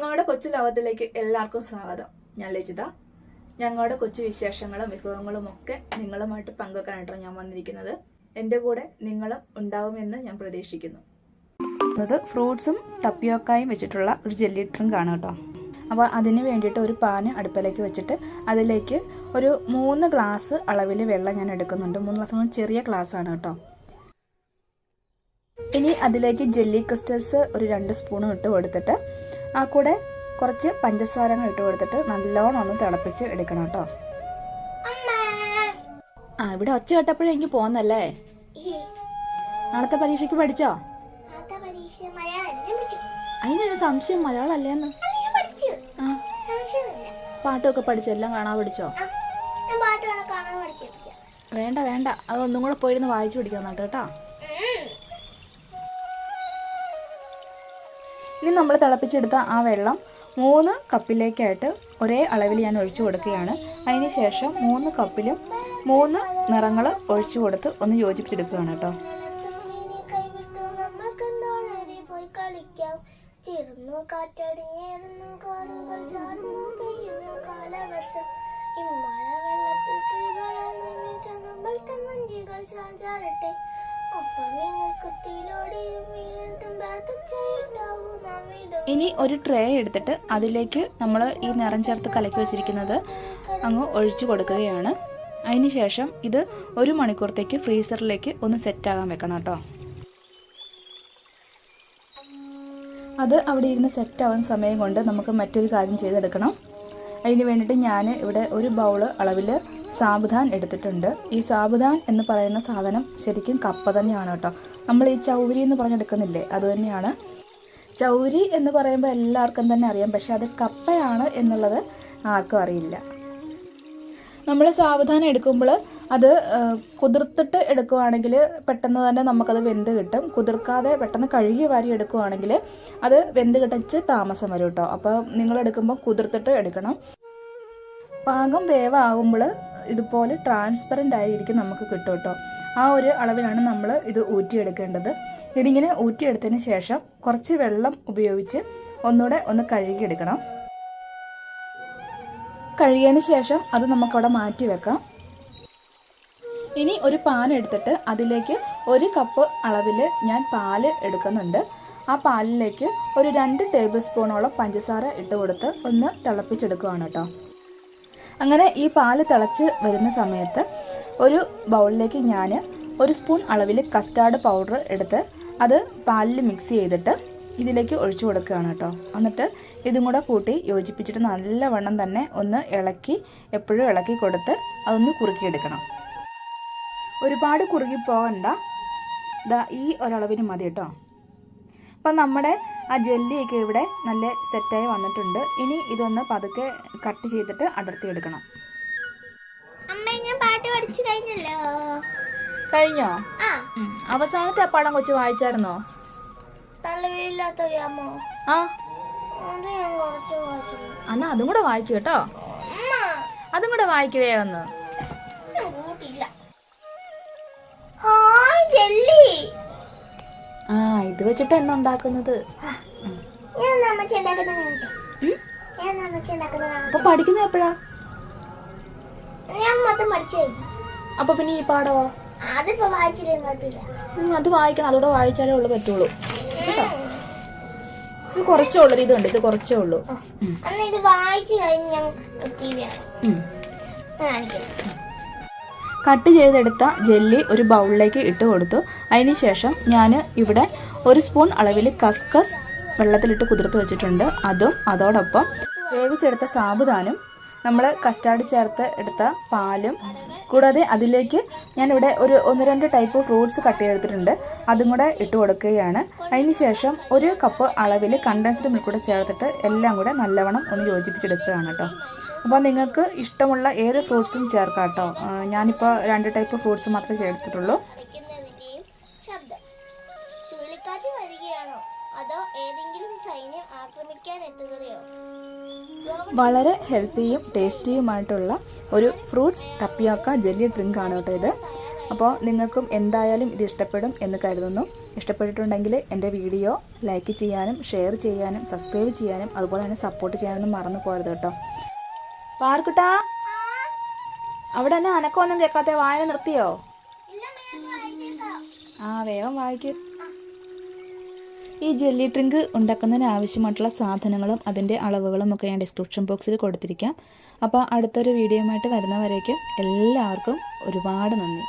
ഞങ്ങളുടെ കൊച്ചു ലോകത്തിലേക്ക് എല്ലാവർക്കും സ്വാഗതം. ഞാൻ ലജിത. ഞങ്ങളുടെ കൊച്ചു വിശേഷങ്ങളും വിഭവങ്ങളും ഒക്കെ നിങ്ങളുമായിട്ട് പങ്കുവെക്കാനായിട്ടാണ് ഞാൻ വന്നിരിക്കുന്നത്. എന്റെ കൂടെ നിങ്ങളും ഉണ്ടാവുമെന്ന് ഞാൻ പ്രതീക്ഷിക്കുന്നു. അത് ഫ്രൂട്ട്സും ടപ്പിയോക്കായും വെച്ചിട്ടുള്ള ഒരു ജെല്ലി കാണും ആണ് കേട്ടോ. അപ്പോൾ അതിന് വേണ്ടിയിട്ട് ഒരു പാന് അടുപ്പിലേക്ക് വെച്ചിട്ട് അതിലേക്ക് ഒരു മൂന്ന് ഗ്ലാസ് അളവിൽ വെള്ളം ഞാൻ എടുക്കുന്നുണ്ട്. മൂന്ന് ഗ്ലാസ് ചെറിയ ഗ്ലാസ് ആണ് കേട്ടോ. ഇനി അതിലേക്ക് ജെല്ലി ക്രിസ്റ്റൽസ് ഒരു രണ്ട് സ്പൂണും ഇട്ട് കൊടുത്തിട്ട് ആ കൂടെ കുറച്ച് പഞ്ചസാരങ്ങൾ ഇട്ട് കൊടുത്തിട്ട് നല്ലോണം ഒന്ന് തിളപ്പിച്ച് എടുക്കണം കേട്ടോ. ആ ഇവിടെ ഒച്ച കേട്ടപ്പോഴേ എനിക്ക് പോന്നല്ലേ? നാളത്തെ പരീക്ഷയ്ക്ക് പഠിച്ചോ? അതിനൊരു സംശയം മലയാളം അല്ലേന്ന് പാട്ടൊക്കെ പഠിച്ചോ? എല്ലാം കാണാൻ പഠിച്ചോ? വേണ്ട വേണ്ട. അതൊന്നും കൂടെ പോയിരുന്ന് വായിച്ചു പിടിക്കാൻ നോട്ട് കേട്ടോ. ഇനി നമ്മൾ തിളപ്പിച്ചെടുത്ത ആ വെള്ളം മൂന്ന് കപ്പിലേക്കായിട്ട് ഒരേ അളവിൽ ഞാൻ ഒഴിച്ചു കൊടുക്കുകയാണ്. അതിന് ശേഷം മൂന്ന് കപ്പിലും മൂന്ന് നിറങ്ങൾ ഒഴിച്ചു കൊടുത്ത് ഒന്ന് യോജിപ്പിച്ചെടുക്കുകയാണ് കേട്ടോ. ചിറുന്നു കാറ്റടിഞ്ഞേറുന്നു കാറുകൾ ചാടുന്നു പെയ്യുന്നു കാലവർഷം ഇമ്മഴ വെള്ളത്തിൽ പൂകളാൽ നമ്മൾ തമ്മഞ്ചികൾ ചാഞ്ചാടട്ടെ. ഇനി ഒരു ട്രേ എടുത്തിട്ട് അതിലേക്ക് നമ്മൾ ഈ നിറം ചേർത്ത് കലക്കി വെച്ചിരിക്കുന്നത് അങ്ങ് ഒഴിച്ചു കൊടുക്കുകയാണ്. അതിന് ശേഷം ഇത് ഒരു മണിക്കൂറത്തേക്ക് ഫ്രീസറിലേക്ക് ഒന്ന് സെറ്റാകാൻ വെക്കണം കേട്ടോ. അത് അവിടെ ഇരുന്ന് സെറ്റാവുന്ന സമയം കൊണ്ട് നമുക്ക് മറ്റൊരു കാര്യം ചെയ്തെടുക്കണം. അതിന് വേണ്ടിയിട്ട് ഞാൻ ഇവിടെ ഒരു ബൗൾ അളവിൽ സാബുദാൻ എടുത്തിട്ടുണ്ട്. ഈ സാബുദാൻ എന്ന് പറയുന്ന സാധനം ശരിക്കും കപ്പ തന്നെയാണ് കേട്ടോ. നമ്മൾ ഈ ചൗരി എന്ന് പറഞ്ഞെടുക്കുന്നില്ലേ അത് തന്നെയാണ്. ചൗരി എന്ന് പറയുമ്പോൾ എല്ലാവർക്കും തന്നെ അറിയാം പക്ഷെ അത് കപ്പയാണ് എന്നുള്ളത് ആർക്കും അറിയില്ല. നമ്മൾ സാവധാനം എടുക്കുമ്പോൾ അത് കുതിർത്തിട്ട് എടുക്കുവാണെങ്കിൽ പെട്ടെന്ന് തന്നെ നമുക്കത് വെന്ത് കിട്ടും. കുതിർക്കാതെ പെട്ടെന്ന് കഴുകി വാരി എടുക്കുവാണെങ്കിൽ അത് വെന്ത് കിട്ടിച്ച് താമസം വരും കേട്ടോ. അപ്പോൾ നിങ്ങൾ എടുക്കുമ്പോൾ കുതിർത്തിട്ട് എടുക്കണം. പാകം വേവാകുമ്പോൾ ഇതുപോലെ ട്രാൻസ്പെറന്റ് ആയിരിക്കും നമുക്ക് കിട്ടും കേട്ടോ. ആ ഒരു അളവിലാണ് നമ്മൾ ഇത് ഊറ്റിയെടുക്കേണ്ടത്. ഇതിങ്ങനെ ഊറ്റിയെടുത്തതിന് ശേഷം കുറച്ച് വെള്ളം ഉപയോഗിച്ച് ഒന്നുകൂടെ ഒന്ന് കഴുകിയെടുക്കണം. കഴുകിയതിന് ശേഷം അത് നമുക്കവിടെ മാറ്റി വെക്കാം. ഇനി ഒരു പാൻ എടുത്തിട്ട് അതിലേക്ക് ഒരു കപ്പ് അളവിൽ ഞാൻ പാൽ എടുക്കുന്നുണ്ട്. ആ പാലിലേക്ക് ഒരു രണ്ട് ടേബിൾ സ്പൂണോളം പഞ്ചസാര ഇട്ട് കൊടുത്ത് ഒന്ന് തിളപ്പിച്ചെടുക്കുകയാണ് കേട്ടോ. അങ്ങനെ ഈ പാൽ തിളച്ച് വരുന്ന സമയത്ത് ഒരു ബൗളിലേക്ക് ഞാൻ ഒരു സ്പൂൺ അളവിൽ കസ്റ്റാർഡ് പൗഡർ എടുത്ത് അത് പാലിൽ മിക്സ് ചെയ്തിട്ട് ഇതിലേക്ക് ഒഴിച്ചു കൊടുക്കുകയാണ് കേട്ടോ. എന്നിട്ട് ഇതും കൂടെ കൂട്ടി യോജിപ്പിച്ചിട്ട് നല്ലവണ്ണം തന്നെ ഒന്ന് ഇളക്കി എപ്പോഴും ഇളക്കി കൊടുത്ത് അതൊന്ന് കുറുക്കിയെടുക്കണം. ഒരുപാട് കുറുകി പോകണ്ട ഈ ഒരളവിന് മതി കേട്ടോ. അപ്പം നമ്മുടെ ആ ജെല്ലിയൊക്കെ ഇവിടെ നല്ല സെറ്റായി വന്നിട്ടുണ്ട്. ഇനി ഇതൊന്ന് പതുക്കെ കട്ട് ചെയ്തിട്ട് അടർത്തി എടുക്കണം. കഴിഞ്ഞോ? അവസാനത്തെ ആ പടം കൊച്ചു വായിച്ചായിരുന്നോ? അന്ന ആ. അത് എന്നാ കൂടെ വായിക്കൂ കേട്ടോ. അതും കൂടെ വായിക്കുവേ ഒന്ന് ഹായ് ജെല്ലി. ആ ഇത് വെച്ചിട്ട് എന്നാ ഉണ്ടാക്കുന്നത്. അപ്പൊ പഠിക്കുന്നത് എപ്പോഴാ? അപ്പൊ പിന്നെ ഈ പാടവോ അത് വായിക്കണം. അതോടെ വായിച്ചാലേ ഉള്ളു പറ്റുള്ളൂ. കേട്ടോ? ഇത് കുറച്ചേ ഉള്ളൂ ഇതുണ്ട് ഇത് കുറച്ചേ ഉള്ളൂ. ഇത് വായിച്ചു കഴിഞ്ഞ് ഞാൻ കട്ട് ചെയ്തെടുത്ത ജെല്ലി ഒരു ബൗളിലേക്ക് ഇട്ട് കൊടുത്തു. അതിനുശേഷം ഞാൻ ഇവിടെ ഒരു സ്പൂൺ അളവിൽ കസ്കസ് വെള്ളത്തിലിട്ട് കുതിർത്ത് വെച്ചിട്ടുണ്ട്. അതും അതോടൊപ്പം വേവിച്ചെടുത്ത സാബുദാനും നമ്മൾ കസ്റ്റാർഡ് ചേർത്ത് എടുത്ത പാലും കൂടാതെ അതിലേക്ക് ഞാനിവിടെ ഒരു ഒന്ന് രണ്ട് ടൈപ്പ് ഫ്രൂട്ട്സ് കട്ട് ചെയ്തെടുത്തിട്ടുണ്ട്. അതും കൂടെ ഇട്ട് കൊടുക്കുകയാണ്. അതിനുശേഷം ഒരു കപ്പ് അളവിൽ കണ്ടൻസ്ഡ് മിൽക്ക് കൂടെ ചേർത്തിട്ട് എല്ലാം കൂടെ നല്ലവണ്ണം ഒന്ന് യോജിപ്പിച്ചെടുക്കുകയാണ് കേട്ടോ. അപ്പോൾ നിങ്ങൾക്ക് ഇഷ്ടമുള്ള ഏത് ഫ്രൂട്ട്സും ചേർക്കാം കേട്ടോ ഞാനിപ്പോൾ രണ്ട് ടൈപ്പ് ഫ്രൂട്ട്സ് മാത്രമേ ചേർത്തിട്ടുള്ളൂ. ചുഴലിക്കാറ്റ് വരികയാണോ? അതോ ഏതെങ്കിലും സൈന്യം ആക്രമിക്കാൻ എത്തുകയോ? വളരെ ഹെൽത്തിയും ടേസ്റ്റിയുമായിട്ടുള്ള ഒരു ഫ്രൂട്ട്സ് ടപ്പിയോക്ക ജെല്ലി ഡ്രിങ്ക് ആണ് കേട്ടോ ഇത്. അപ്പോൾ നിങ്ങൾക്കും എന്തായാലും ഇത് ഇഷ്ടപ്പെടും എന്ന് കരുതുന്നു. ഇഷ്ടപ്പെട്ടിട്ടുണ്ടെങ്കിൽ എന്റെ വീഡിയോ ലൈക്ക് ചെയ്യാനും ഷെയർ ചെയ്യാനും സബ്സ്ക്രൈബ് ചെയ്യാനും അതുപോലെ തന്നെ സപ്പോർട്ട് ചെയ്യാനൊന്നും മറന്നു പോകരുത് കേട്ടോ. പാർക്കുട്ടാ അവിടെ തന്നെ അനക്കമൊന്നും കേൾക്കാത്ത വായന നിർത്തിയോ? ആ വേഗം വായിക്കൂ. ഈ ജെല്ലി ഡ്രിങ്ക് ഉണ്ടാക്കുന്നതിന് ആവശ്യമായിട്ടുള്ള സാധനങ്ങളും അതിന്റെ അളവുകളും ഒക്കെ ഞാൻ ഡിസ്ക്രിപ്ഷൻ ബോക്സിൽ കൊടുത്തിരിക്കാം. അപ്പോൾ അടുത്തൊരു വീഡിയോയുമായിട്ട് വരുന്നവരേക്കും എല്ലാവർക്കും ഒരുപാട് നന്ദി.